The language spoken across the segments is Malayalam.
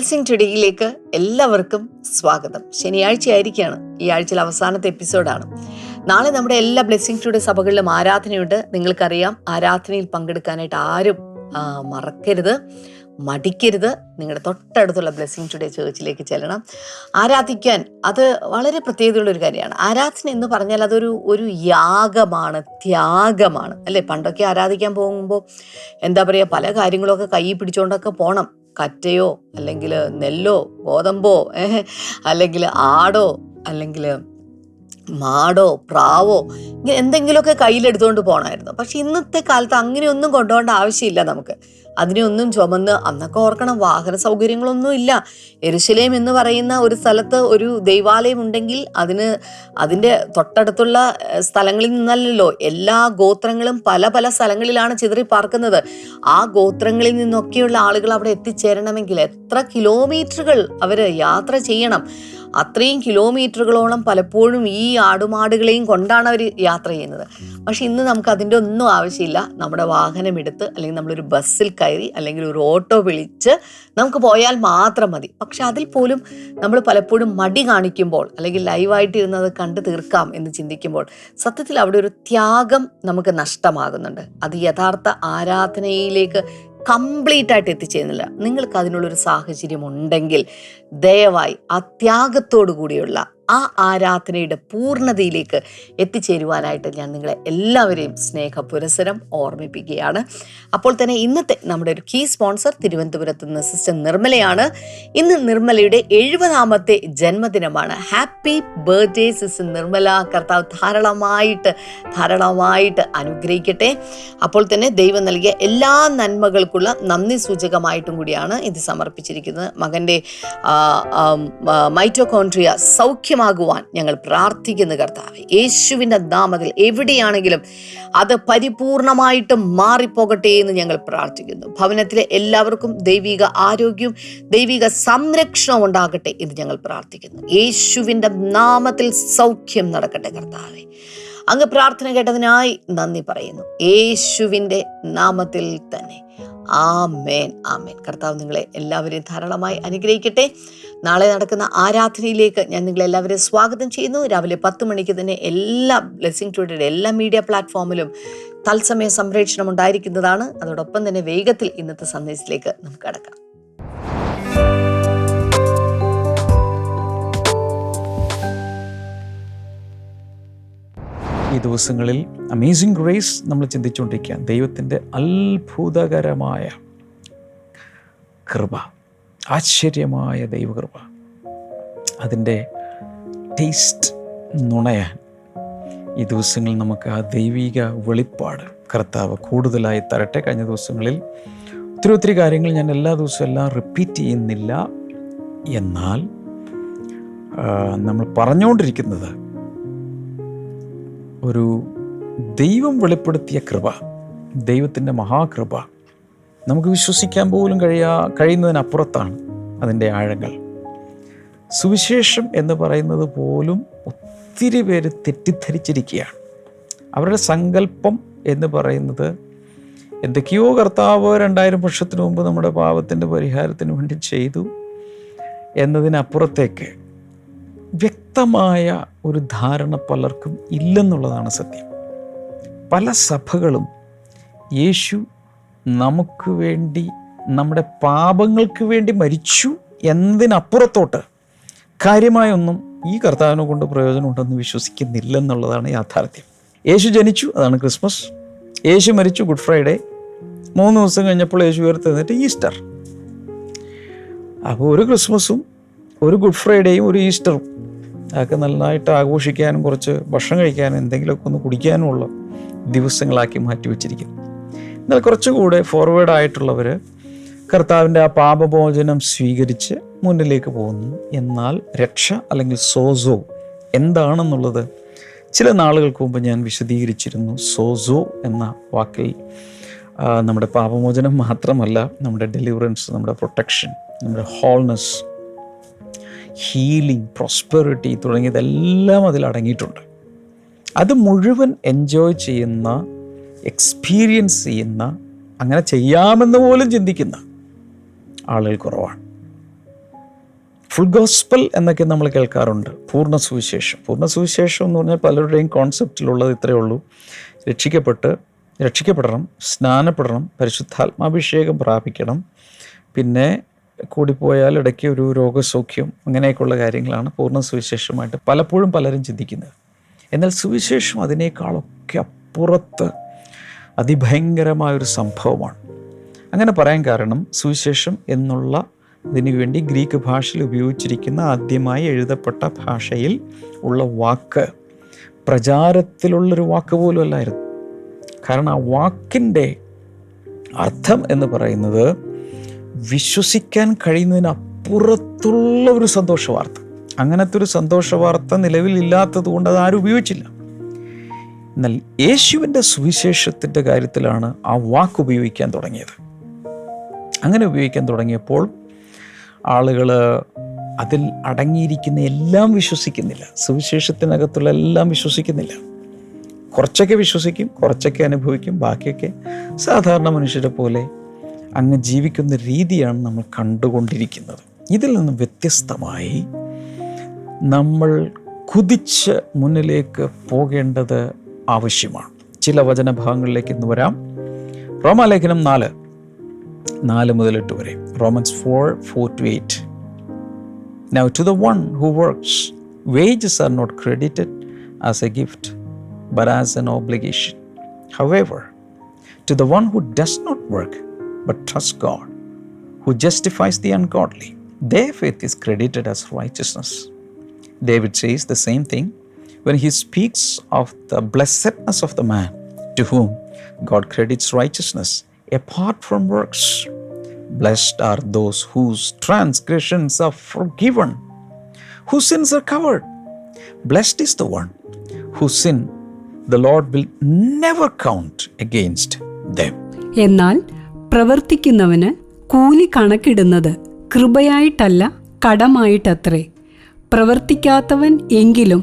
ബ്ലെസ്സിങ് ടുഡേയിലേക്ക് എല്ലാവർക്കും സ്വാഗതം. ശനിയാഴ്ച ആയിരിക്കുകയാണ് ഈ ആഴ്ചയിലെ അവസാനത്തെ എപ്പിസോഡാണ്. നാളെ നമ്മുടെ എല്ലാ ബ്ലെസ്സിങ് ടുഡേ സഭകളിലും ആരാധനയുണ്ട്. നിങ്ങൾക്കറിയാം ആരാധനയിൽ പങ്കെടുക്കാനായിട്ട് ആരും മറക്കരുത് മടിക്കരുത്. നിങ്ങളുടെ തൊട്ടടുത്തുള്ള ബ്ലെസ്സിങ് ടുഡേ ചേർച്ചിലേക്ക് ചെല്ലണം. ആരാധിക്കാൻ അത് വളരെ പ്രത്യേകതയുള്ള ഒരു കാര്യമാണ്. ആരാധന എന്ന് പറഞ്ഞാൽ അതൊരു ഒരു യാഗമാണ് ത്യാഗമാണ്. അല്ലേ? പണ്ടൊക്കെ ആരാധിക്കാൻ പോകുമ്പോൾ എന്താ പറയുക പല കാര്യങ്ങളൊക്കെ കൈ പിടിച്ചുകൊണ്ടൊക്കെ പോകണം കറ്റയോ അല്ലെങ്കിൽ നെല്ലോ ഗോതമ്പോ അല്ലെങ്കിൽ ആടോ അല്ലെങ്കിൽ മാടോ പ്രാവോ ഇങ്ങനെ എന്തെങ്കിലുമൊക്കെ കയ്യിലെടുത്തുകൊണ്ട് പോകണമായിരുന്നു പക്ഷെ ഇന്നത്തെ കാലത്ത് അങ്ങനെയൊന്നും കൊണ്ടുപോകേണ്ട ആവശ്യമില്ല നമുക്ക്. അതിനെയൊന്നും ചുമന്ന് അന്നൊക്കെ ഓർക്കണം വാഹന സൗകര്യങ്ങളൊന്നും ഇല്ല. എരുശലേം എന്ന് പറയുന്ന ഒരു സ്ഥലത്ത് ഒരു ദൈവാലയം ഉണ്ടെങ്കിൽ അതിന് അതിന്റെ തൊട്ടടുത്തുള്ള സ്ഥലങ്ങളിൽ നിന്നല്ലല്ലോ. എല്ലാ ഗോത്രങ്ങളും പല പല സ്ഥലങ്ങളിലാണ് ചിതറി പാർക്കുന്നത്. ആ ഗോത്രങ്ങളിൽ നിന്നൊക്കെയുള്ള ആളുകൾ അവിടെ എത്തിച്ചേരണമെങ്കിൽ എത്ര കിലോമീറ്ററുകൾ അവർ യാത്ര ചെയ്യണം. അത്രയും കിലോമീറ്ററുകളോളം പലപ്പോഴും ഈ ആടുമാടുകളെയും കൊണ്ടാണ് അവർ യാത്ര ചെയ്യുന്നത്. പക്ഷെ ഇന്ന് നമുക്ക് അതിന്റെ ഒന്നും ആവശ്യമില്ല. നമ്മുടെ വാഹനം എടുത്ത് അല്ലെങ്കിൽ നമ്മളൊരു ബസ്സിൽ അല്ലെങ്കിൽ ഒരു ഓട്ടോ വിളിച്ച് നമുക്ക് പോയാൽ മാത്രം മതി. പക്ഷെ അതിൽ പോലും നമ്മൾ പലപ്പോഴും മടി കാണിക്കുമ്പോൾ അല്ലെങ്കിൽ ലൈവായിട്ട് ഇരുന്നത് കണ്ടു തീർക്കാം എന്ന് ചിന്തിക്കുമ്പോൾ സത്യത്തിൽ അവിടെ ഒരു ത്യാഗം നമുക്ക് നഷ്ടമാകുന്നുണ്ട്. അത് യഥാർത്ഥ ആരാധനയിലേക്ക് കംപ്ലീറ്റ് ആയിട്ട് എത്തിച്ചേരുന്നില്ല. നിങ്ങൾക്ക് അതിനുള്ളൊരു സാഹചര്യം ഉണ്ടെങ്കിൽ ദയവായി ആ ത്യാഗത്തോടു കൂടിയുള്ള ആ ആരാധനയുടെ പൂർണതയിലേക്ക് എത്തിച്ചേരുവാനായിട്ട് ഞാൻ നിങ്ങളെ എല്ലാവരെയും സ്നേഹ പുരസരം ഓർമ്മിപ്പിക്കുകയാണ്. അപ്പോൾ തന്നെ ഇന്നത്തെ നമ്മുടെ ഒരു കീ സ്പോൺസർ തിരുവനന്തപുരത്ത് നിന്ന് സിസ്റ്റർ നിർമ്മലയാണ്. ഇന്ന് നിർമ്മലയുടെ എഴുപതാമത്തെ ജന്മദിനമാണ്. Happy birthday sister Nirmala. കർത്താവ് ധാരാളമായിട്ട് ധാരാളമായിട്ട് അനുഗ്രഹിക്കട്ടെ. അപ്പോൾ തന്നെ ദൈവം നൽകിയ എല്ലാ നന്മകൾക്കുള്ള നന്ദി സൂചകമായിട്ടും കൂടിയാണ് ഇത് സമർപ്പിച്ചിരിക്കുന്നത്. മകന്റെ മൈറ്റോകോൺട്രിയ സൗഖ്യമാകുവാൻ ഞങ്ങൾ പ്രാർത്ഥിക്കുന്നു കർത്താവ്. യേശുവിന്റെ നാമത്തിൽ എവിടെയാണെങ്കിലും അത് പരിപൂർണമായിട്ട് മാറിപ്പോകട്ടെ എന്ന് ഞങ്ങൾ പ്രാർത്ഥിക്കുന്നു. ഭവനത്തിലെ എല്ലാവർക്കും ദൈവിക ആരോഗ്യവും ദൈവിക സംരക്ഷണവും ഉണ്ടാകട്ടെ എന്ന് ഞങ്ങൾ പ്രാർത്ഥിക്കുന്നു. യേശുവിന്റെ നാമത്തിൽ സൗഖ്യം നടക്കട്ടെ കർത്താവെ. അങ്ങ് പ്രാർത്ഥന കേട്ടതിനായി നന്ദി പറയുന്നു. യേശുവിന്റെ നാമത്തിൽ തന്നെ. ആമേൻ ആമേൻ. കർത്താവ് നിങ്ങളെ എല്ലാവരെയും ധാരാളമായി അനുഗ്രഹിക്കട്ടെ. നാളെ നടക്കുന്ന ആരാധനയിലേക്ക് ഞാൻ നിങ്ങളെല്ലാവരെയും സ്വാഗതം ചെയ്യുന്നു. രാവിലെ പത്ത് മണിക്ക് തന്നെ എല്ലാ ബ്ലെസ്സിങ് ടുഡേയുടെ എല്ലാ മീഡിയ പ്ലാറ്റ്ഫോമിലും തത്സമയ സംപ്രേഷണം ഉണ്ടായിരിക്കുന്നതാണ്. അതോടൊപ്പം തന്നെ വേഗത്തിൽ ഇന്നത്തെ സന്ദേശത്തിലേക്ക് നമുക്ക് കടക്കാം. ഈ ദിവസങ്ങളിൽ അമേസിങ് ഗ്രേസ് നമ്മൾ ചിന്തിച്ചുകൊണ്ടിരിക്കുക ദൈവത്തിന്റെ അത്ഭുതകരമായ കൃപ. ആശ്ചര്യമായ ദൈവകൃപ. അതിന്റെ ടേസ്റ്റ് നുണയാൻ ഈ ദിവസങ്ങളിൽ നമുക്ക് ആ ദൈവിക വെളിപ്പാട് കർത്താവ് കൂടുതലായി തരട്ടെ. കഴിഞ്ഞ ദിവസങ്ങളിൽ ഒത്തിരി ഒത്തിരി കാര്യങ്ങൾ ഞാൻ എല്ലാ ദിവസവും എല്ലാം റിപ്പീറ്റ് ചെയ്യുന്നില്ല. എന്നാൽ നമ്മൾ പറഞ്ഞുകൊണ്ടിരിക്കുന്നത് ഒരു ദൈവം വെളിപ്പെടുത്തിയ കൃപ ദൈവത്തിന്റെ മഹാകൃപ നമുക്ക് വിശ്വസിക്കാൻ പോലും കഴിയാ കഴിയുന്നതിനപ്പുറത്താണ് അതിന്റെ ആഴങ്ങൾ. സുവിശേഷം എന്ന് പറയുന്നത് പോലും ഒത്തിരി പേര് തെറ്റിദ്ധരിച്ചിരിക്കുകയാണ്. അവരുടെ സങ്കല്പം എന്ന് പറയുന്നത് എന്തൊക്കെയോ കർത്താവ് രണ്ടായിരം വർഷത്തിന് മുമ്പ് നമ്മുടെ പാപത്തിന്റെ പരിഹാരത്തിന് വേണ്ടി ചെയ്തു എന്നതിനപ്പുറത്തേക്ക് വ്യക്തമായ ഒരു ധാരണ പലർക്കും ഇല്ലെന്നുള്ളതാണ് സത്യം. പല സഭകളും യേശു നമുക്ക് വേണ്ടി നമ്മുടെ പാപങ്ങൾക്ക് വേണ്ടി മരിച്ചു എന്നതിനപ്പുറത്തോട്ട് കാര്യമായൊന്നും ഈ കർത്താവിനെ കൊണ്ട് പ്രയോജനം പ്രയോജനമുണ്ടെന്ന് വിശ്വസിക്കുന്നില്ലെന്നുള്ളതാണ് യാഥാർത്ഥ്യം. യേശു ജനിച്ചു അതാണ് ക്രിസ്മസ്. യേശു മരിച്ചു ഗുഡ് ഫ്രൈഡേ. മൂന്ന് ദിവസം കഴിഞ്ഞപ്പോൾ യേശു ഉയർത്തെന്നിട്ട് ഈസ്റ്റർ. അപ്പോൾ ഒരു ക്രിസ്മസും ഒരു ഗുഡ് ഫ്രൈഡേയും ഒരു ഈസ്റ്ററും അതൊക്കെ നന്നായിട്ട് ആഘോഷിക്കാനും കുറച്ച് ഭക്ഷണം കഴിക്കാനും എന്തെങ്കിലുമൊക്കെ ഒന്ന് കുടിക്കാനുമുള്ള ദിവസങ്ങളാക്കി മാറ്റി വച്ചിരിക്കുന്നു എന്നാൽ കുറച്ചുകൂടെ ഫോർവേഡ് ആയിട്ടുള്ളവർ കർത്താവിന്റെ ആ പാപമോചനം സ്വീകരിച്ച് മുന്നിലേക്ക് പോകുന്നു. എന്നാൽ രക്ഷ അല്ലെങ്കിൽ സോസോ എന്താണെന്നുള്ളത് ചില നാളുകൾക്ക് മുമ്പ് ഞാൻ വിശദീകരിച്ചിരുന്നു. സോസോ എന്ന വാക്കിൽ നമ്മുടെ പാപമോചനം മാത്രമല്ല നമ്മുടെ ഡെലിവറൻസ് നമ്മുടെ പ്രൊട്ടക്ഷൻ നമ്മുടെ ഹോൾനെസ് ഹീലിംഗ് പ്രോസ്പെറിറ്റി തുടങ്ങിയതെല്ലാം അതിൽ അടങ്ങിയിട്ടുണ്ട്. അത് മുഴുവൻ എൻജോയ് ചെയ്യുന്ന എക്സ്പീരിയൻസ് ചെയ്യുന്ന അങ്ങനെ ചെയ്യാമെന്ന് പോലും ചിന്തിക്കുന്ന ആളുകൾ കുറവാണ്. ഫുൾ ഗോസ്പൽ എന്നൊക്കെ നമ്മൾ കേൾക്കാറുണ്ട്. പൂർണ സുവിശേഷം. പൂർണ സുവിശേഷം എന്ന് പറഞ്ഞാൽ പലരുടെയും കോൺസെപ്റ്റിലുള്ളത് ഇത്രയേ ഉള്ളൂ. രക്ഷിക്കപ്പെട്ട് രക്ഷിക്കപ്പെടണം സ്നാനപ്പെടണം പരിശുദ്ധാത്മാഭിഷേകം പ്രാപിക്കണം. പിന്നെ കൂടിപ്പോയാൽ ഇടയ്ക്ക് ഒരു രോഗസൗഖ്യം അങ്ങനെയൊക്കെയുള്ള കാര്യങ്ങളാണ് പൂർണ സുവിശേഷമായിട്ട് പലപ്പോഴും പലരും ചിന്തിക്കുന്നത്. എന്നാൽ സുവിശേഷം അതിനേക്കാളൊക്കെ അപ്പുറത്ത് അതിഭയങ്കരമായൊരു സംഭവമാണ്. അങ്ങനെ പറയാൻ കാരണം സുവിശേഷം എന്നുള്ള ഇതിനു വേണ്ടി ഗ്രീക്ക് ഭാഷയിൽ ഉപയോഗിച്ചിരിക്കുന്ന ആദ്യമായി എഴുതപ്പെട്ട ഭാഷയിൽ ഉള്ള വാക്ക് പ്രചാരത്തിലുള്ളൊരു വാക്ക് പോലും അല്ലായിരുന്നു. കാരണം ആ വാക്കിന്റെ അർത്ഥം എന്ന് പറയുന്നത് വിശ്വസിക്കാൻ കഴിയുന്നതിനപ്പുറത്തുള്ള ഒരു സന്തോഷ വാർത്ത അങ്ങനത്തെ ഒരു സന്തോഷ വാർത്ത നിലവിലില്ലാത്തത് കൊണ്ട് അത് ആരും ഉപയോഗിച്ചില്ല. എന്നാൽ യേശുവിന്റെ സുവിശേഷത്തിന്റെ കാര്യത്തിലാണ് ആ വാക്ക് ഉപയോഗിക്കാൻ തുടങ്ങിയത്. അങ്ങനെ ഉപയോഗിക്കാൻ തുടങ്ങിയപ്പോൾ ആളുകൾ അതിൽ അടങ്ങിയിരിക്കുന്ന എല്ലാം വിശ്വസിക്കുന്നില്ല. സുവിശേഷത്തിനകത്തുള്ള എല്ലാം വിശ്വസിക്കുന്നില്ല. കുറച്ചൊക്കെ വിശ്വസിക്കും കുറച്ചൊക്കെ അനുഭവിക്കും ബാക്കിയൊക്കെ സാധാരണ മനുഷ്യരെ പോലെ അങ്ങ് ജീവിക്കുന്ന രീതിയാണ് നമ്മൾ കണ്ടുകൊണ്ടിരിക്കുന്നത്. ഇതിൽ നിന്നും വ്യത്യസ്തമായി നമ്മൾ കുതിച്ച് മുന്നിലേക്ക് പോകേണ്ടത് ആവശ്യമാണ് ചില വചനഭാഗങ്ങളിലേക്ക് ഇന്ന് വരാം റോമാലേഖനം നാല് നാല് മുതൽ എട്ട് വരെ Romans four four to eight Now, to the one who works, wages are not credited as a gift, but as an obligation. However, to the one who does not work, but trusts God, who justifies the ungodly, their faith is credited as righteousness. David says the same thing when he speaks of the blessedness of the man to whom God credits righteousness apart from works. Blessed are those whose transgressions are forgiven, whose sins are covered. Blessed is the one whose sin the Lord will never count against them. എന്നാൽ പ്രവർത്തിക്കുന്നവന് കൂലി കണക്കിടുന്നത് കൃപയായിട്ടല്ല കടമായിട്ടത്രേ പ്രവർത്തിക്കാത്തവൻ എങ്കിലും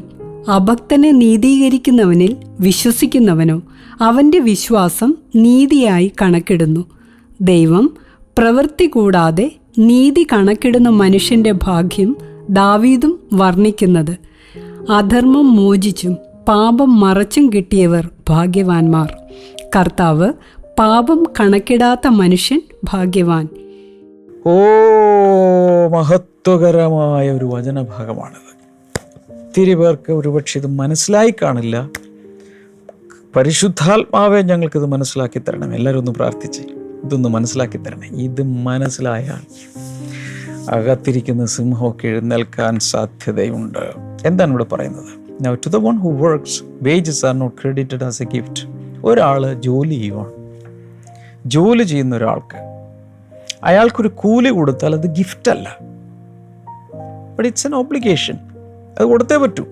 അഭക്തനെ നീതീകരിക്കുന്നവനിൽ വിശ്വസിക്കുന്നവനോ അവന്റെ വിശ്വാസം നീതിയായി കണക്കിടുന്നു. ദൈവം പ്രവൃത്തി കൂടാതെ നീതി കണക്കിടുന്ന മനുഷ്യന്റെ ഭാഗ്യം ദാവീദും വർണിക്കുന്നത്. അധർമ്മം മോചിച്ചും പാപം മറച്ചും കിട്ടിയവർ ഭാഗ്യവാന്മാർ. കർത്താവ് പാപം കണക്കിടാത്ത മനുഷ്യൻ ഭാഗ്യവാൻ. ഓ മഹത്വകരമായ ഒരു വചനഭാഗമാണിത്. ഒത്തിരി പേർക്ക് ഒരുപക്ഷെ ഇത് മനസ്സിലായി കാണില്ല. പരിശുദ്ധാത്മാവെ ഞങ്ങൾക്കിത് മനസ്സിലാക്കി തരണം. എല്ലാവരും ഒന്ന് പ്രാർത്ഥിച്ച്. ഇതൊന്ന് മനസ്സിലാക്കി തരണം. ഇത് മനസ്സിലായാൽ അകത്തിരിക്കുന്ന സിംഹമൊക്കെ എഴുന്നേൽക്കാൻ സാധ്യതയുണ്ട്. എന്താണ് ഇവിടെ പറയുന്നത്? Now to the one who works wages are not credited as a gift ഒരാൾ ജോലി ചെയ്യുവാണ് ജോലി ചെയ്യുന്ന ഒരാൾക്ക് അയാൾക്കൊരു കൂലി കൊടുത്താൽ അത് ഗിഫ്റ്റ് അല്ല. ബട്ട് ഇറ്റ്സ് എൻ ഓബ്ലിഗേഷൻ അത് കൊടുത്തേ പറ്റൂ.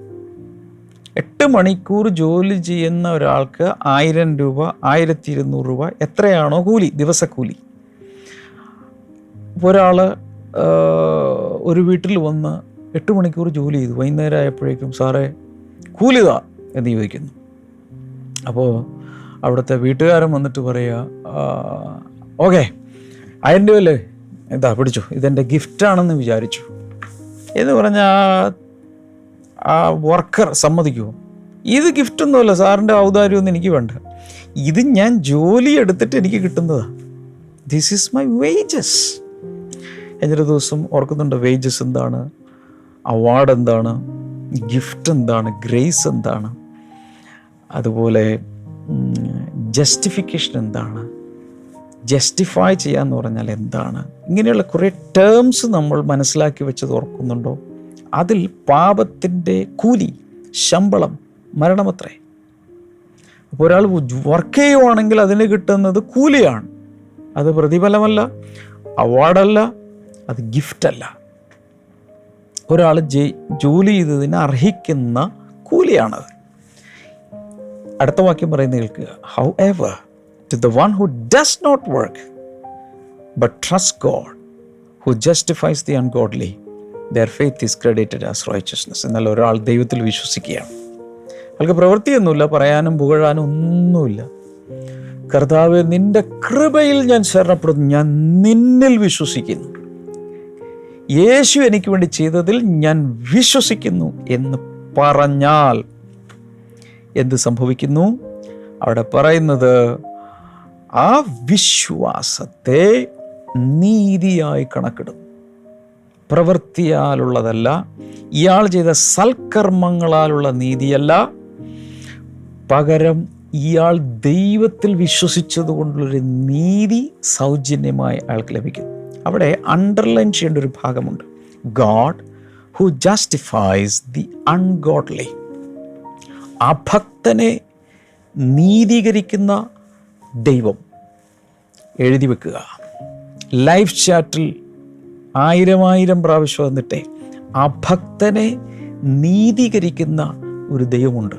എട്ട് മണിക്കൂർ ജോലി ചെയ്യുന്ന ഒരാൾക്ക് ആയിരം രൂപ ആയിരത്തി ഇരുന്നൂറ് രൂപ എത്രയാണോ കൂലി ദിവസക്കൂലി. ഒരാൾ ഒരു വീട്ടിൽ വന്ന് എട്ട് മണിക്കൂർ ജോലി ചെയ്തു. വൈകുന്നേരം ആയപ്പോഴേക്കും സാറേ കൂലിതാ എന്ന് ചോദിക്കുന്നു. അപ്പോൾ അവിടുത്തെ വീട്ടുകാരൻ വന്നിട്ട് പറയുക ഓക്കെ ആയിരം രൂപ അല്ലേ? ഇതാ പിടിച്ചു. ഇതെന്റെ ഗിഫ്റ്റാണെന്ന് വിചാരിച്ചു. എന്ന് പറഞ്ഞാൽ ആ വർക്കർ സമ്മതിക്കുമോ ഇത് ഗിഫ്റ്റൊന്നുമല്ല സാറിന്റെ ഔദാര്യമൊന്നും എനിക്ക് വേണ്ട. ഇത് ഞാൻ ജോലി എടുത്തിട്ട് എനിക്ക് കിട്ടുന്നതാണ് ദിസ് ഈസ് മൈ വേജസ് കഴിഞ്ഞൊരു ദിവസം ഓർക്കുന്നുണ്ട് വേജസ് എന്താണ്? അവാർഡ് എന്താണ്? ഗിഫ്റ്റ് എന്താണ്? ഗ്രേസ് എന്താണ്? അതുപോലെ ജസ്റ്റിഫിക്കേഷൻ എന്താണ്? ജസ്റ്റിഫൈ ചെയ്യാന്ന് പറഞ്ഞാൽ എന്താണ്? ഇങ്ങനെയുള്ള കുറേ ടേംസ് നമ്മൾ മനസ്സിലാക്കി വെച്ചത് ഓർക്കുന്നുണ്ടോ? അതിൽ പാപത്തിന്റെ കൂലി ശമ്പളം മരണമത്രേ. അപ്പോൾ ഒരാൾ വർക്ക് ചെയ്യുവാണെങ്കിൽ അതിന് കിട്ടുന്നത് കൂലിയാണ്. അത് പ്രതിഫലമല്ല അവാർഡല്ല അത് ഗിഫ്റ്റല്ല ഒരാൾ ജോലി ചെയ്തതിന് അർഹിക്കുന്ന കൂലിയാണത്. അടുത്ത വാക്യം പറയുന്നത് കേൾക്കുക. However to the one who does not work but trust God who justifies the ungodly their faith is credited as righteousness എന്നാൽ ഒരാൾ ദൈവത്തിൽ വിശ്വസിക്കുകയാണ്. അയാൾക്ക് പ്രവൃത്തിയൊന്നുമില്ല പറയാനും പുകഴാനും ഒന്നുമില്ല. കർത്താവ് നിന്റെ കൃപയിൽ ഞാൻ ശരണപ്പെടുന്നു. ഞാൻ നിന്നിൽ വിശ്വസിക്കുന്നു. യേശു എനിക്ക് വേണ്ടി ചെയ്തതിൽ ഞാൻ വിശ്വസിക്കുന്നു എന്ന് പറഞ്ഞാൽ എന്ത് സംഭവിക്കുന്നു? അവിടെ പറയുന്നത് ആ വിശ്വാസത്തെ നീതിയായി കണക്കിടും പ്രവൃത്തിയാലുള്ളതല്ല ഇയാൾ ചെയ്ത സൽക്കർമ്മങ്ങളാലുള്ള നീതിയല്ല. പകരം ഇയാൾ ദൈവത്തിൽ വിശ്വസിച്ചതുകൊണ്ടുള്ളൊരു നീതി സൗജന്യമായി അയാൾക്ക് ലഭിക്കും അവിടെ അണ്ടർലൈൻ ചെയ്യേണ്ട ഒരു ഭാഗമുണ്ട്. God who justifies the ungodly അഭക്തനെ നീതീകരിക്കുന്ന ദൈവം. എഴുതി വെക്കുക. ലൈഫ് ചാറ്റിൽ ആയിരം ആയിരം പ്രാവശ്യം വന്നിട്ടേ ഭക്തനെ നീതീകരിക്കുന്ന ഒരു ദൈവമുണ്ട്.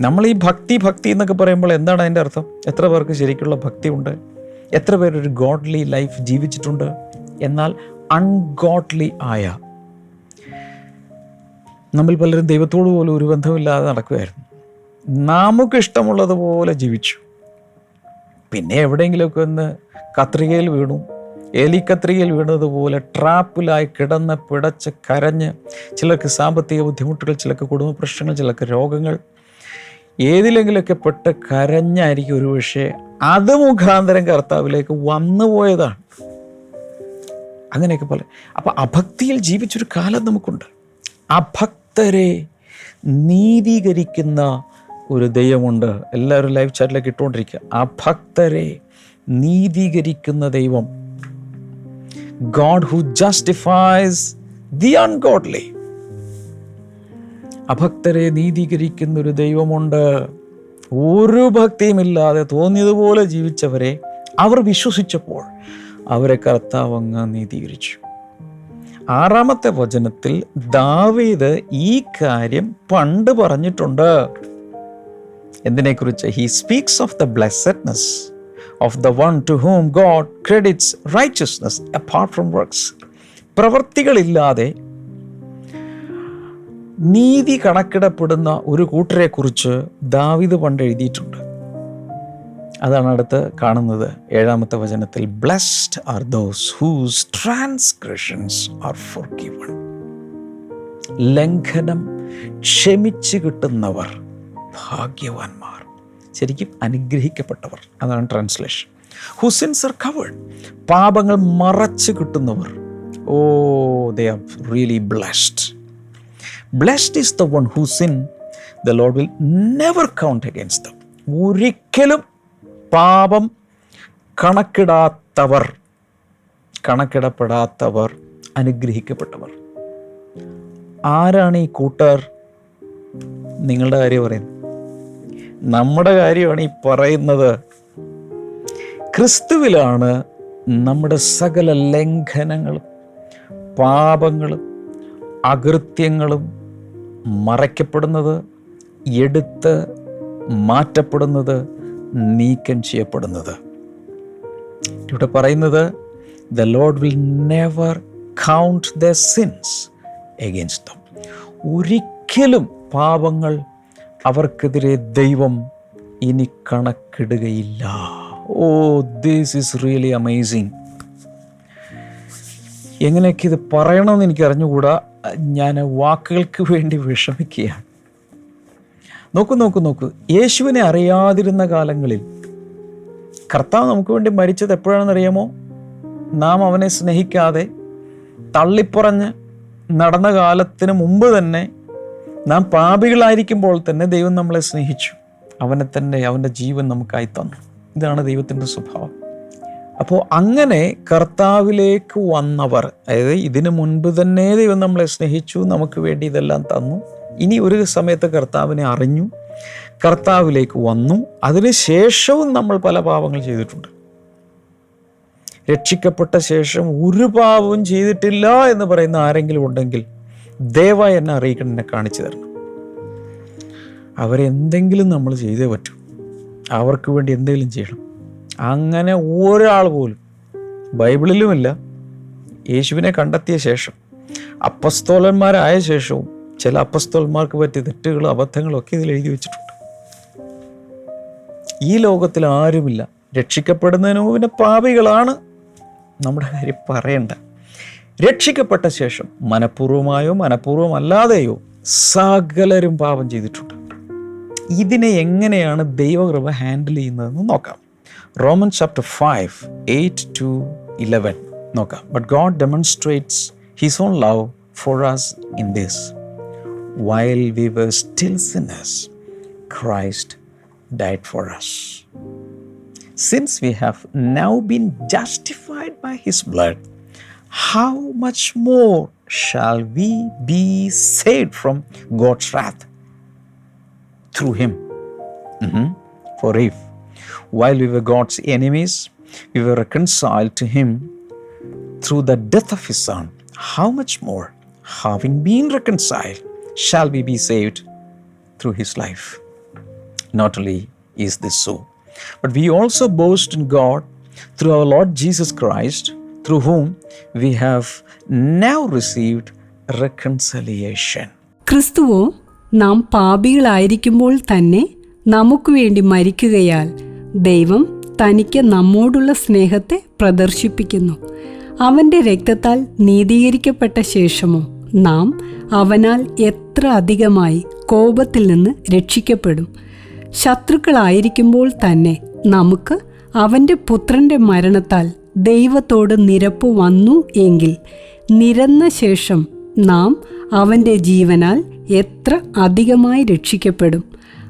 നമ്മൾ ഈ ഭക്തി ഭക്തി എന്നൊക്കെ പറയുമ്പോൾ എന്താണ് അതിന്റെ അർത്ഥം? എത്ര പേർക്ക് ശരിക്കുള്ള ഭക്തി ഉണ്ട് എത്ര പേരൊരു ഗോഡ്ലി ലൈഫ് ജീവിച്ചിട്ടുണ്ട്? എന്നാൽ അൺഗോഡ്ലി ആയ നമ്മൾ പലരും ദൈവത്തോട് പോലും ഒരു ബന്ധമില്ലാതെ നടക്കുമായിരുന്നു നമുക്ക് ഇഷ്ടമുള്ളതുപോലെ ജീവിച്ചു. പിന്നെ എവിടെയെങ്കിലുമൊക്കെ ഒന്ന് കത്രികയിൽ വീണു. എലിക്കത്രികയിൽ വീണതുപോലെ ട്രാപ്പിലായി കിടന്ന് പിടച്ച് കരഞ്ഞ് ചിലർക്ക് സാമ്പത്തിക ബുദ്ധിമുട്ടുകൾ ചിലർക്ക് കുടുംബ പ്രശ്നങ്ങൾ ചിലർക്ക് രോഗങ്ങൾ ഏതിലെങ്കിലുമൊക്കെ പെട്ട് കരഞ്ഞായിരിക്കും ഒരു പക്ഷേ അത് മുഖാന്തരം കർത്താവിലേക്ക് വന്നു പോയതാണ്. അങ്ങനെയൊക്കെ പോലെ. അപ്പം അഭക്തിയിൽ ജീവിച്ചൊരു കാലം നമുക്കുണ്ട്. അഭക്തരെ നീതീകരിക്കുന്ന ഒരു ദൈവമുണ്ട്. എല്ലാവരും ലൈവ് ചാറ്റിലേക്ക് ഇട്ടുകൊണ്ടിരിക്കുക. അഭക്തരെ നീതീകരിക്കുന്ന ദൈവം God who justifies the ungodly അഭക്തരെ നീതീകരിക്കുന്ന ഒരു ദൈവമുണ്ട്. ഒരു ഭക്തിയുമില്ലാതെ തോന്നിയതുപോലെ ജീവിച്ചവരെ അവർ വിശ്വസിച്ചപ്പോൾ അവരെ കർത്താവ് അങ്ങ് നീതീകരിച്ചു. ആറാമത്തെ വചനത്തിൽ ദാവീദ് ഈ കാര്യം പണ്ട് പറഞ്ഞിട്ടുണ്ട്. എന്തിനെക്കുറിച്ച്? He speaks of the blessedness of the one to whom God credits righteousness apart from works പ്രവൃത്തികളില്ലാതെ നീതി കണക്കിടപ്പെടുന്ന ഒരു കൂട്ടരെക്കുറിച്ച് ദാവിദ് പണ്ട് എഴുതിയിട്ടുണ്ട്. അതാണ് അടുത്ത് കാണുന്നത് ഏഴാമത്തെ വചനത്തിൽ. Blessed are those whose transgressions are forgiven ലംഘനം ക്ഷമിച്ചു കിട്ടുന്നവർ ഭാഗ്യവാന്മാർ. ശരിക്കും അനുഗ്രഹിക്കപ്പെട്ടവർ. അതാണ് ട്രാൻസ്ലേഷൻ ഹുസിൻസ് ആർ കവേഡ് പാപങ്ങൾ മറച്ചു കിട്ടുന്നവർ. ഓ they are really blessed blessed is the one whose sin the Lord will never count against them ഒരിക്കലും പാപം കണക്കിടാത്തവർ കണക്കിടപ്പെടാത്തവർ അനുഗ്രഹിക്കപ്പെട്ടവർ. ആരാണ് ഈ കൂട്ടർ? നിങ്ങളുടെ കാര്യം പറയുന്നത് നമ്മുടെ കാര്യമാണ് ഈ പറയുന്നത്. ക്രിസ്തുവിലാണ് നമ്മുടെ സകല ലംഘനങ്ങളും പാപങ്ങളും അകൃത്യങ്ങളും മറയ്ക്കപ്പെടുന്നത് എടുത്ത് മാറ്റപ്പെടുന്നത് നീക്കം ചെയ്യപ്പെടുന്നത്. ഇവിടെ പറയുന്നത് the Lord will never count the sins against them ഒരിക്കലും പാപങ്ങൾ അവർക്കെതിരെ ദൈവം ഇനി കണക്കിടുകയില്ല. Oh this is really amazing എങ്ങനെയൊക്കെ ഇത് പറയണമെന്ന് എനിക്ക് അറിഞ്ഞുകൂടാ ഞാൻ വാക്കുകൾക്ക് വേണ്ടി വിഷമിക്കുകയാണ്. നോക്കൂ നോക്കൂ നോക്കൂ. യേശുവിനെ അറിയാതിരുന്ന കാലങ്ങളിൽ കർത്താവ് നമുക്ക് വേണ്ടി മരിച്ചത് എപ്പോഴാണെന്ന് അറിയാമോ? നാം അവനെ സ്നേഹിക്കാതെ തള്ളിപ്പറഞ്ഞ് നടന്ന കാലത്തിന് മുമ്പ് തന്നെ നാം പാപികളായിരിക്കുമ്പോൾ തന്നെ ദൈവം നമ്മളെ സ്നേഹിച്ചു. അവനെ തന്നെ അവന്റെ ജീവൻ നമുക്കായി തന്നു. ഇതാണ് ദൈവത്തിന്റെ സ്വഭാവം. അപ്പോൾ അങ്ങനെ കർത്താവിലേക്ക് വന്നവർ അതായത് ഇതിനു മുൻപ് തന്നെ ദൈവം നമ്മളെ സ്നേഹിച്ചു നമുക്ക് വേണ്ടി ഇതെല്ലാം തന്നു. ഇനി ഒരു സമയത്ത് കർത്താവിനെ അറിഞ്ഞു കർത്താവിലേക്ക് വന്നു. അതിനുശേഷവും നമ്മൾ പല പാപങ്ങൾ ചെയ്തിട്ടുണ്ട്. രക്ഷിക്കപ്പെട്ട ശേഷം ഒരു പാപവും ചെയ്തിട്ടില്ല എന്ന് പറയുന്ന ആരെങ്കിലും ഉണ്ടെങ്കിൽ ദയവായി എന്നെ അറിയിക്കണം എന്നെ കാണിച്ചു തരണം. അവരെന്തെങ്കിലും നമ്മൾ ചെയ്തേ പറ്റൂ. അവർക്ക് വേണ്ടി എന്തെങ്കിലും ചെയ്യണം. അങ്ങനെ ഒരാൾ പോലും ബൈബിളിലുമില്ല. യേശുവിനെ കണ്ടെത്തിയ ശേഷം അപ്പസ്തോലന്മാരായ ശേഷവും ചില അപ്പസ്തോലന്മാർക്ക് പറ്റിയ തെറ്റുകളും അബദ്ധങ്ങളും ഒക്കെ ഇതിൽ എഴുതി വെച്ചിട്ടുണ്ട്. ഈ ലോകത്തിൽ ആരുമില്ല. രക്ഷിക്കപ്പെടുന്നതിന് പിന്നെ പാപികളാണ്. നമ്മുടെ കാര്യം പറയണ്ട. രക്ഷിക്കപ്പെട്ട ശേഷം മനഃപൂർവമായോ മനഃപൂർവമല്ലാതെയോ സകലരും പാപം ചെയ്തിട്ടുണ്ട്. ഇതിനെ എങ്ങനെയാണ് ദൈവകൃപ ഹാൻഡിൽ ചെയ്യുന്നതെന്ന് നോക്കാം. Roman chapter five eight to eleven നോക്കാം. But God demonstrates his own love for us in this while we were still sinners Christ died for us. Since we have now been justified by his blood, how much more shall we be saved from God's wrath through him? Mhm. For if, while we were God's enemies, we were reconciled to him through the death of his son, how much more, having been reconciled, shall we be saved through his life? Not only is this so, but we also boast in God through our Lord Jesus Christ, through whom we have now received reconciliation. ക്രിസ്തുവോ നാം പാപികളായിരിക്കുമ്പോൾ തന്നെ നമുക്ക് വേണ്ടി മരിക്കുകയാൽ ദൈവം തനിക്ക് നമ്മോടുള്ള സ്നേഹത്തെ പ്രദർശിപ്പിക്കുന്നു അവന്റെ രക്തത്താൽ നീതീകരിക്കപ്പെട്ട ശേഷമോ നാം അവനാൽ എത്ര അധികമായി കോപത്തിൽ നിന്ന് രക്ഷിക്കപ്പെടും ശത്രുക്കളായിരിക്കുമ്പോൾ തന്നെ നമുക്ക് അവന്റെ പുത്രന്റെ മരണത്താൽ ദൈവത്തോട് നിരപ്പ് വന്നു എങ്കിൽ നിരന്ന ശേഷം നാം അവന്റെ ജീവനാൽ എത്ര അധികമായി രക്ഷിക്കപ്പെടും.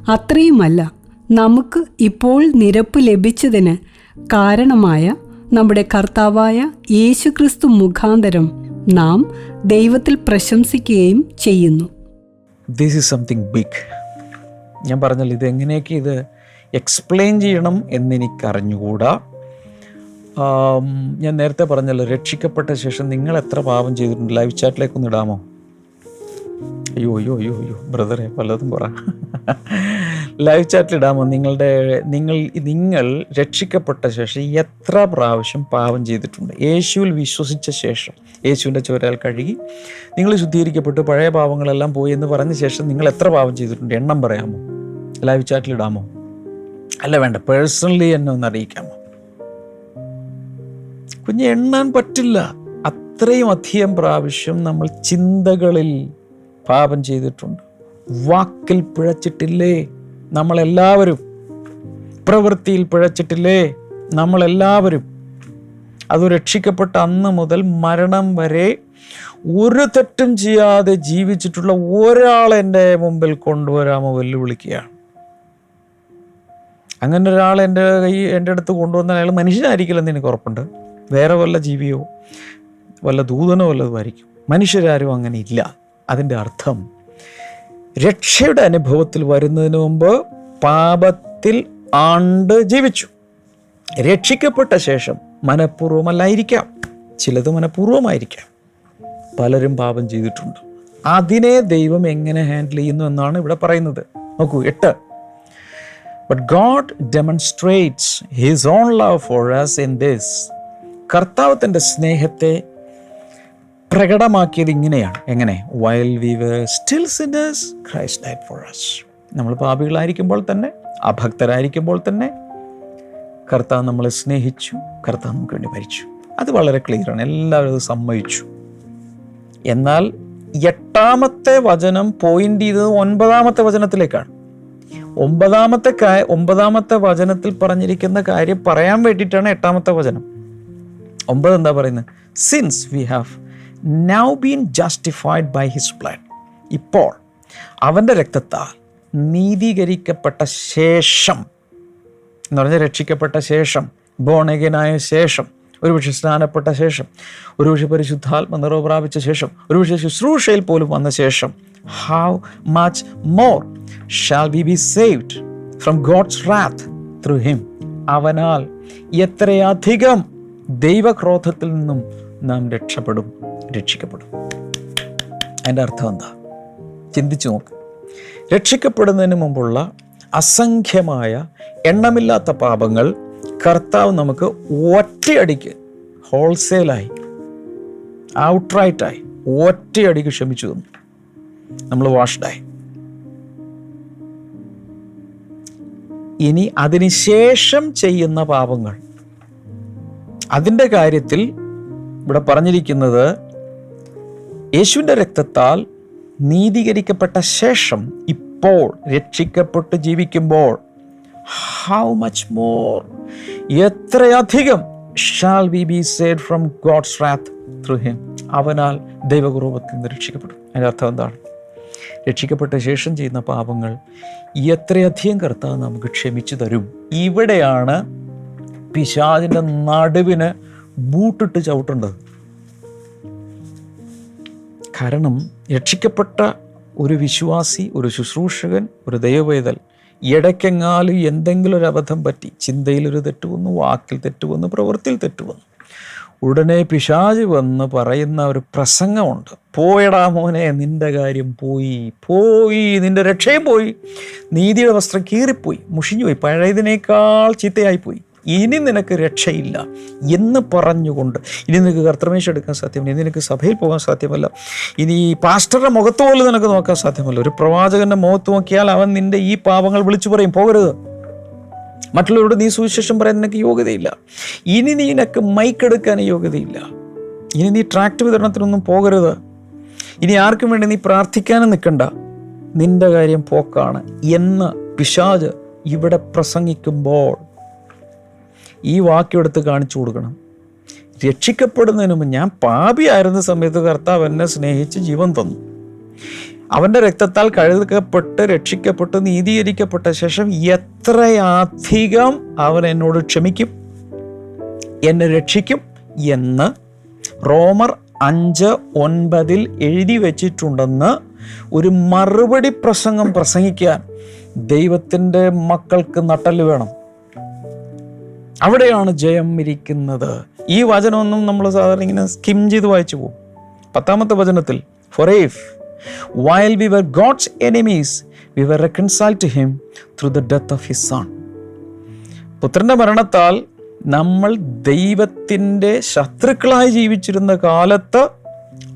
അത്രയുമല്ല നമുക്ക് ഇപ്പോൾ നിരപ്പ് ലഭിച്ചതിന് കാരണമായ നമ്മുടെ കർത്താവായ യേശുക്രിസ്തു മുഖാന്തരം നാം ദൈവത്തിൽ പ്രശംസിക്കുകയും ചെയ്യുന്നു. ദിസ് ഈസ് സംതിങ് ബിഗ് ഞാൻ പറഞ്ഞല്ലോ ഇത് എങ്ങനെയൊക്കെ ഇത് എക്സ്പ്ലെയിൻ ചെയ്യണം എന്നെനിക്കറിഞ്ഞുകൂടാ. ഞാൻ നേരത്തെ പറഞ്ഞല്ലോ രക്ഷിക്കപ്പെട്ട ശേഷം നിങ്ങൾ എത്ര പാപം ചെയ്തിട്ടുണ്ട്? ലൈവ് ചാറ്റിലേക്ക് ഒന്ന് ഇടാമോ? അയ്യോ അയ്യോ അയ്യോ അയ്യോ ബ്രദറെ പലതും പറ. ലൈവ് ചാറ്റിൽ ഇടാമോ? നിങ്ങളുടെ നിങ്ങൾ നിങ്ങൾ രക്ഷിക്കപ്പെട്ട ശേഷം എത്ര പ്രാവശ്യം പാപം ചെയ്തിട്ടുണ്ട്? യേശുവിൽ വിശ്വസിച്ച ശേഷം യേശുവിന്റെ ചോരാൽ കഴുകി നിങ്ങൾ ശുദ്ധീകരിക്കപ്പെട്ടു പഴയ പാവങ്ങളെല്ലാം പോയി എന്ന് പറഞ്ഞ ശേഷം നിങ്ങൾ എത്ര പാപം ചെയ്തിട്ടുണ്ട്? എണ്ണം പറയാമോ? ലൈവ് ചാറ്റിൽ ഇടാമോ? അല്ല വേണ്ട പേഴ്സണലി എന്നെ ഒന്ന് അറിയിക്കാമോ കുഞ്ഞ് എണ്ണാൻ പറ്റില്ല. അത്രയും അധികം പ്രാവശ്യം നമ്മൾ ചിന്തകളിൽ പാപം ചെയ്തിട്ടുണ്ട്. വാക്കിൽ പിഴച്ചിട്ടില്ലേ? നമ്മളെല്ലാവരും. പ്രവൃത്തിയിൽ പിഴച്ചിട്ടില്ലേ? നമ്മളെല്ലാവരും. അത് രക്ഷിക്കപ്പെട്ട അന്ന് മുതൽ മരണം വരെ ഒരു തെറ്റും ചെയ്യാതെ ജീവിച്ചിട്ടുള്ള ഒരാൾ എന്റെ മുമ്പിൽ കൊണ്ടുവരാമോ വെല്ലുവിളിക്കുകയാണ്. അങ്ങനെ ഒരാൾ എന്റെ കൈ എന്റെ അടുത്ത് കൊണ്ടുവന്നാൽ അയാൾ മനുഷ്യനായിരിക്കില്ലെന്ന് എനിക്ക് ഉറപ്പുണ്ട്. വേറെ വല്ല ജീവിയോ വല്ല ദൂതനോ വല്ലതുമായിരിക്കും മനുഷ്യരാരും അങ്ങനെ ഇല്ല. അതിന്റെ അർത്ഥം രക്ഷയുടെ അനുഭവത്തിൽ വരുന്നതിന് മുമ്പ് പാപത്തിൽ ആണ്ട് ജീവിച്ചു. രക്ഷിക്കപ്പെട്ട ശേഷം മനഃപൂർവമല്ലായിരിക്കാം. ചിലത് മനഃപൂർവമായിരിക്കാം. പലരും പാപം ചെയ്തിട്ടുണ്ട്. അതിനെ ദൈവം എങ്ങനെ ഹാൻഡിൽ ചെയ്യുന്നു എന്നാണ് ഇവിടെ പറയുന്നത്. നോക്കൂ എട്ട്. But God demonstrates his own love for us in this കർത്താവ് സ്നേഹത്തെ പ്രകടമാക്കിയത് ഇങ്ങനെയാണ്. എങ്ങനെ? While we were still sinners Christ died for us നമ്മൾ പാപികളായിരിക്കുമ്പോൾ തന്നെ അഭക്തരായിരിക്കുമ്പോൾ തന്നെ കർത്താവ് നമ്മളെ സ്നേഹിച്ചു കർത്താവ് നമുക്ക് വേണ്ടി മരിച്ചു. അത് വളരെ ക്ലിയറാണ് എല്ലാവരും അത് സമ്മതിച്ചു. എന്നാൽ എട്ടാമത്തെ വചനം പോയിന്റ് ചെയ്തത് ഒൻപതാമത്തെ വചനത്തിലേക്കാണ്. ഒമ്പതാമത്തെ കാ- ഒമ്പതാമത്തെ വചനത്തിൽ പറഞ്ഞിരിക്കുന്ന കാര്യം പറയാൻ വേണ്ടിയിട്ടാണ് എട്ടാമത്തെ വചനം. ഒമ്പത് എന്താ പറയുന്നത്? Since we have now been justified by his blood ഇപ്പോൾ അവന്റെ രക്തത്താൽ നീതീകരിക്കപ്പെട്ട ശേഷം എന്ന് പറഞ്ഞാൽ രക്ഷിക്കപ്പെട്ട ശേഷം ബോണകനായ ശേഷം ഒരുപക്ഷെ സ്നാനപ്പെട്ട ശേഷം ഒരുപക്ഷെ പരിശുദ്ധാത്മ നിറവ് പ്രാപിച്ച ശേഷം ഒരുപക്ഷെ ശുശ്രൂഷയിൽ പോലും വന്ന ശേഷം how much more shall we be saved from God's wrath through him അവനാൽ എത്രയധികം ദൈവക്രോധത്തിൽ നിന്നും നാം രക്ഷപ്പെടും രക്ഷിക്കപ്പെടും. അതിന്റെ അർത്ഥം എന്താ? ചിന്തിച്ചു നോക്ക്. രക്ഷിക്കപ്പെടുന്നതിന് മുമ്പുള്ള അസംഖ്യമായ എണ്ണമില്ലാത്ത പാപങ്ങൾ കർത്താവ് നമുക്ക് ഒറ്റയടിക്ക് ഹോൾസെയിലായി ഔട്ട്റൈറ്റായി ഒറ്റയടിക്ക് ക്ഷമിച്ചു തന്നു. നമ്മൾ വാഷ്ഡായി. ഇനി അതിനുശേഷം ചെയ്യുന്ന പാപങ്ങൾ അതിന്റെ കാര്യത്തിൽ ഇവിടെ പറഞ്ഞിരിക്കുന്നത് യേശുവിന്റെ രക്തത്താൽ നീതീകരിക്കപ്പെട്ട ശേഷം ഇപ്പോൾ രക്ഷിക്കപ്പെട്ട് ജീവിക്കുമ്പോൾ ഹൗ മച്ച് മോർ എത്രയധികം shall we be saved from God's wrath through him അവനാൽ ദൈവകുറൂപത്തിൽ നിന്ന് രക്ഷിക്കപ്പെടും. അതിന്റെ അർത്ഥം എന്താണ്? രക്ഷിക്കപ്പെട്ട ശേഷം ചെയ്യുന്ന പാപങ്ങൾ എത്രയധികം കർത്താവ് നമുക്ക് ക്ഷമിച്ചു തരും. ഇവിടെയാണ് പിശാചിന്റെ നടുവിന് ബൂട്ടിട്ട് ചവിട്ടേണ്ടത്. കാരണം രക്ഷിക്കപ്പെട്ട ഒരു വിശ്വാസി ഒരു ശുശ്രൂഷകൻ ഒരു ദൈവവേദൽ ഇടയ്ക്കെങ്ങാലും എന്തെങ്കിലും ഒരു അബദ്ധം പറ്റി ചിന്തയിലൊരു തെറ്റുവന്നു വാക്കിൽ തെറ്റുവന്നു പ്രവൃത്തിയിൽ തെറ്റുവന്നു ഉടനെ പിശാജ് വന്ന് പറയുന്ന ഒരു പ്രസംഗമുണ്ട്. പോയടാ മോനെ നിന്റെ കാര്യം പോയി പോയി നിന്റെ രക്ഷയും പോയി. നീതിയുടെ വസ്ത്രം കീറിപ്പോയി മുഷിഞ്ഞുപോയി പഴയതിനേക്കാൾ ചീത്തയായിപ്പോയി. ഇനി നിനക്ക് രക്ഷയില്ല എന്ന് പറഞ്ഞുകൊണ്ട് ഇനി നിനക്ക് കർത്തമേശ എടുക്കാൻ സാധ്യമല്ല. ഇനി നിനക്ക് സഭയിൽ പോകാൻ സാധ്യമല്ല. ഇനി പാസ്റ്ററുടെ മുഖത്ത് പോലും നിനക്ക് നോക്കാൻ സാധ്യമല്ല. ഒരു പ്രവാചകന്റെ മുഖത്ത് നോക്കിയാൽ അവൻ നിന്റെ ഈ പാപങ്ങൾ വിളിച്ചു പറയും. പോകരുത്. മറ്റുള്ളവരോട് നീ സുവിശേഷം പറയാൻ നിനക്ക് യോഗ്യതയില്ല. ഇനി നീ നിനക്ക് മൈക്ക് എടുക്കാൻ യോഗ്യതയില്ല. ഇനി നീ ട്രാക്ട് വിതരണത്തിനൊന്നും പോകരുത്. ഇനി ആർക്കും വേണ്ടി നീ പ്രാർത്ഥിക്കാനും നിൽക്കണ്ട. നിന്റെ കാര്യം പോക്കാണ് എന്ന് പിശാജ് ഇവിടെ പ്രസംഗിക്കുമ്പോൾ ഈ വാക്കെടുത്ത് കാണിച്ചു കൊടുക്കണം. രക്ഷിക്കപ്പെടുന്നതിന് മുമ്പ് ഞാൻ പാപിയായിരുന്ന സമയത്ത് കർത്താവ് എന്നെ സ്നേഹിച്ച് ജീവൻ തന്നു. അവന്റെ രക്തത്താൽ കഴുകപ്പെട്ട് രക്ഷിക്കപ്പെട്ട് നീതീകരിക്കപ്പെട്ട ശേഷം എത്രയധികം അവൻ എന്നോട് ക്ഷമിക്കും? എന്നെ രക്ഷിക്കും എന്ന് റോമർ അഞ്ച് ഒൻപതിൽ എഴുതി വച്ചിട്ടുണ്ടെന്ന് ഒരു മറുപടി പ്രസംഗം പ്രസംഗിക്കാൻ ദൈവത്തിന്റെ മക്കൾക്ക് നട്ടൽ വേണം. അവിടെയാണ് ജയം ഇരിക്കുന്നത്. ഈ വചനമൊന്നും നമ്മൾ സാധാരണ ഇങ്ങനെ സ്കിം ചെയ്ത് വായിച്ചു പോകും. പത്താമത്തെ വചനത്തിൽ for if while we were God's enemies we were reconcile him through the death of his son പുത്രന്റെ മരണത്താൽ നമ്മൾ ദൈവത്തിന്റെ ശത്രുക്കളായി ജീവിച്ചിരുന്ന കാലത്ത്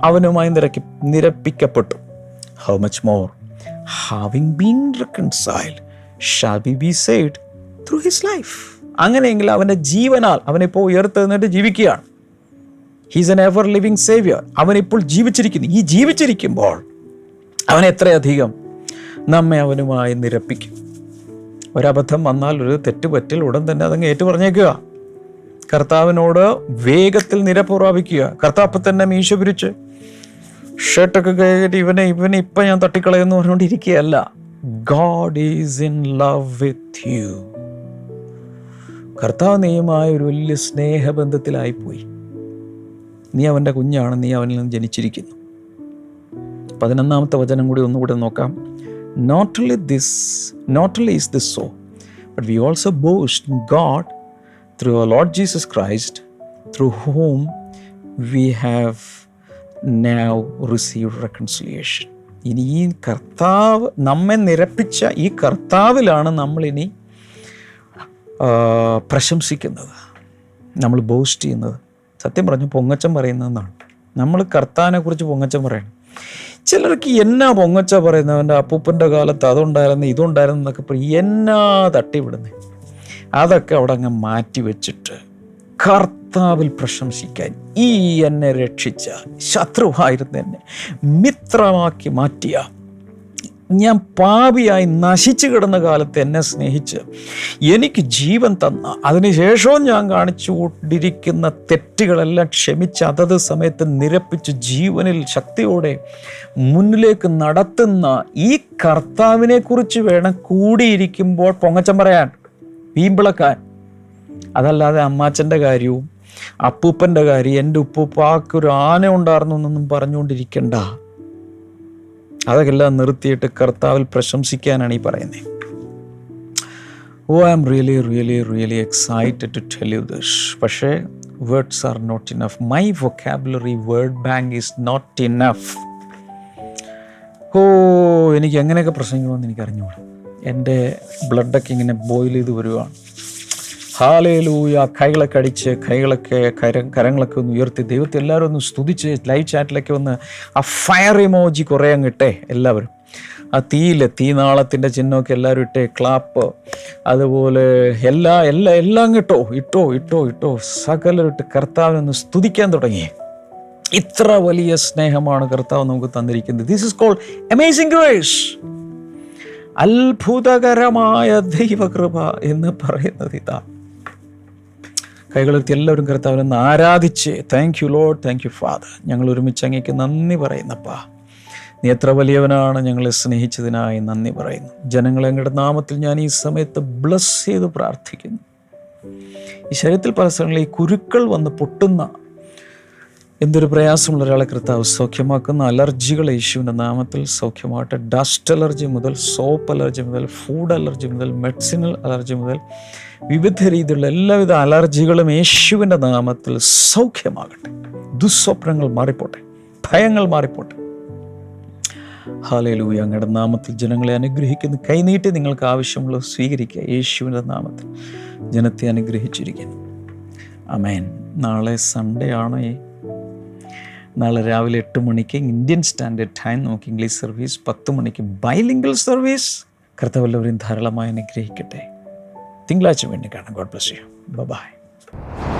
അവനുമായി നിരക്കി നിരപ്പിക്കപ്പെട്ടു. How much more having been reconciled shall be be saved through his life അങ്ങനെയെങ്കിൽ അവന്റെ ജീവനാൽ അവനിപ്പോൾ ഉയർത്തെഴുന്നേറ്റ് ജീവിക്കുകയാണ്. He's an ever living saviour അവനിപ്പോൾ ജീവിച്ചിരിക്കുന്നു. ഈ ജീവിച്ചിരിക്കുമ്പോൾ അവൻ എത്രയധികം നമ്മെ അവനുമായി നിരപ്പിക്കും. ഒരബദ്ധം വന്നാൽ ഒരു തെറ്റ് പറ്റിൽ ഉടൻ തന്നെ അതങ്ങ് ഏറ്റു പറഞ്ഞേക്കുക കർത്താവിനോട് വേഗത്തിൽ നിരപ്പ് പ്രാപിക്കുക കർത്താപ്പ് തന്നെ മീശ പിരിച്ച് ഷർട്ടൊക്കെ കയറ്റി ഇവനെ ഇവനെ ഇപ്പം ഞാൻ തട്ടിക്കളയെന്ന് പറഞ്ഞുകൊണ്ടിരിക്കുകയല്ല. God is in love with you കർത്താവ് നീയുമായ ഒരു വലിയ സ്നേഹബന്ധത്തിലായിപ്പോയി. നീ അവന്റെ കുഞ്ഞാണ് നീ അവനിൽ നിന്ന് ജനിച്ചിരിക്കുന്നു. പതിനൊന്നാമത്തെ വചനം കൂടി ഒന്നുകൂടെ നോക്കാം. Not only this not only is this so but we also boast in God through Lord Jesus Christ through whom we have now received reconciliation ഇനി ഈ കർത്താവ് നമ്മെ നിരപ്പിച്ച ഈ കർത്താവിലാണ് നമ്മളിനി പ്രശംസിക്കുന്നത് നമ്മൾ ബോസ്റ്റ് ചെയ്യുന്നത്. സത്യം പറഞ്ഞു പൊങ്ങച്ചം പറയുന്നതെന്നാണ് നമ്മൾ കർത്താനെക്കുറിച്ച് കുറിച്ച് പൊങ്ങച്ചം പറയണം. ചിലർക്ക് എന്നാ പൊങ്ങച്ച പറയുന്നവന്റെ അപ്പൂപ്പന്റെ കാലത്ത് അതുണ്ടായിരുന്നു ഇതുണ്ടായിരുന്നു എന്നൊക്കെ പറയും. എന്നാ തട്ടിവിടുന്നേ? അതൊക്കെ അവിടെ അങ്ങ് മാറ്റി വെച്ചിട്ട് കർത്താവിൽ പ്രശംസിക്കാൻ ഈ എന്നെ രക്ഷിച്ച ശത്രുവായിരുന്നു എന്നെ മിത്രമാക്കി മാറ്റിയ ഞാൻ പാപിയായി നശിച്ചു കിടന്ന കാലത്ത് എന്നെ സ്നേഹിച്ച് എനിക്ക് ജീവൻ തന്ന. അതിനുശേഷവും ഞാൻ കാണിച്ചു കൊണ്ടിരിക്കുന്ന തെറ്റുകളെല്ലാം ക്ഷമിച്ച് അതത് സമയത്ത് നിരപ്പിച്ച് ജീവനിൽ ശക്തിയോടെ മുന്നിലേക്ക് നടത്തുന്ന ഈ കർത്താവിനെക്കുറിച്ച് വേണം കൂടിയിരിക്കുമ്പോൾ പൊങ്ങച്ചം പറയാൻ. വീമ്പിളക്കാൻ. അതല്ലാതെ അമ്മാച്ചന്റെ കാര്യവും അപ്പൂപ്പന്റെ കാര്യം എന്റെ ഉപ്പൂപ്പാക്കൊരു ആന ഉണ്ടായിരുന്നു എന്നൊന്നും പറഞ്ഞുകൊണ്ടിരിക്കണ്ട. അതൊക്കെല്ലാം നിർത്തിയിട്ട് കർത്താവിൽ പ്രശംസിക്കാനാണ് ഈ പറയുന്നത് ഓ I am really really really excited to tell you this പക്ഷേ words are not enough my vocabulary word bank is not enough oh എനിക്ക് എങ്ങനെയൊക്കെ പ്രസംഗിക്കണമെന്ന് എനിക്ക് എന്റെ ബ്ലഡൊക്കെ ഇങ്ങനെ ബോയിൽ ചെയ്ത് വരുവാണ്. ഹാലേലൂയ. കൈകളൊക്കെ അടിച്ച് കൈകളൊക്കെ കര കരങ്ങളൊക്കെ ഒന്ന് ഉയർത്തി ദൈവത്തെ എല്ലാവരും ഒന്ന് സ്തുതിച്ച് ലൈവ് ചാറ്റിലൊക്കെ ഒന്ന് ആ ഫയർ ഇമോജി കുറേ അങ്ങ് ഇട്ടേ എല്ലാവരും. ആ തീയില്ല തീനാളത്തിന്റെ ചിഹ്നമൊക്കെ എല്ലാവരും ഇട്ടേ ക്ലാപ്പ് അതുപോലെ എല്ലാ എല്ലാ എല്ലാം കിട്ടോ ഇട്ടോ ഇട്ടോ ഇട്ടോ സകലരിട്ട് കർത്താവിനൊന്ന് സ്തുതിക്കാൻ തുടങ്ങി. ഇത്ര വലിയ സ്നേഹമാണ് കർത്താവ് നമുക്ക് തന്നിരിക്കുന്നത്. This is called amazing grace അത്ഭുതകരമായ ദൈവകൃപ എന്ന് പറയുന്നത് ഇതാ. കൈകളെത്തി എല്ലാവരും കർത്താവിനെ ആരാധിച്ച്. Thank you Lord thank you father ഞങ്ങൾ ഒരുമിച്ച് അങ്ങേക്ക് നന്ദി പറയുന്നപ്പാ. നീ എത്ര വലിയവനാണ് ഞങ്ങളെ സ്നേഹിച്ചതിനായി നന്ദി പറയുന്നു. ജനങ്ങളെ അങ്ങയുടെ നാമത്തിൽ ഞാൻ ഈ സമയത്ത് ബ്ലസ് ചെയ്ത് പ്രാർത്ഥിക്കുന്നു. ഈ ശരീരത്തിൽ പല സ്ഥലങ്ങളിൽ ഈ കുരുക്കൾ വന്ന് പൊട്ടുന്ന എന്തൊരു പ്രയാസമുള്ള ഒരാളെ കർത്താവ് സൗഖ്യമാക്കുന്ന അലർജികളെ യേശുവിന്റെ നാമത്തിൽ സൗഖ്യമാകട്ടെ. ഡസ്റ്റ് അലർജി മുതൽ സോപ്പ് അലർജി മുതൽ ഫുഡ് അലർജി മുതൽ മെഡിസിനൽ അലർജി മുതൽ വിവിധ രീതിയിലുള്ള എല്ലാവിധ അലർജികളും യേശുവിന്റെ നാമത്തിൽ സൗഖ്യമാകട്ടെ. ദുസ്വപ്നങ്ങൾ മാറിപ്പോട്ടെ. ഭയങ്ങൾ മാറിപ്പോട്ടെ. ഹാലയിലൂയ അങ്ങയുടെ നാമത്തിൽ ജനങ്ങളെ അനുഗ്രഹിക്കുന്നു. കൈനീട്ടി നിങ്ങൾക്ക് ആവശ്യമുള്ളത് സ്വീകരിക്കുക. യേശുവിന്റെ നാമത്തിൽ ജനത്തെ അനുഗ്രഹിച്ചിരിക്കുന്നു. അമേൻ നാളെ സൺഡേ ആണ്. നാളെ രാവിലെ എട്ട് മണിക്ക് ഇന്ത്യൻ സ്റ്റാൻഡേർഡ് ടൈം. നമുക്ക് ഇംഗ്ലീഷ് സർവീസ് പത്ത് മണിക്ക് ബൈലിംഗൽ സർവീസ്. കർത്തവല്ലവരെയും ധാരാളമായി അനുഗ്രഹിക്കട്ടെ. തിങ്കളാഴ്ച വേണ്ടി കാണാം. God bless you. ബൈ.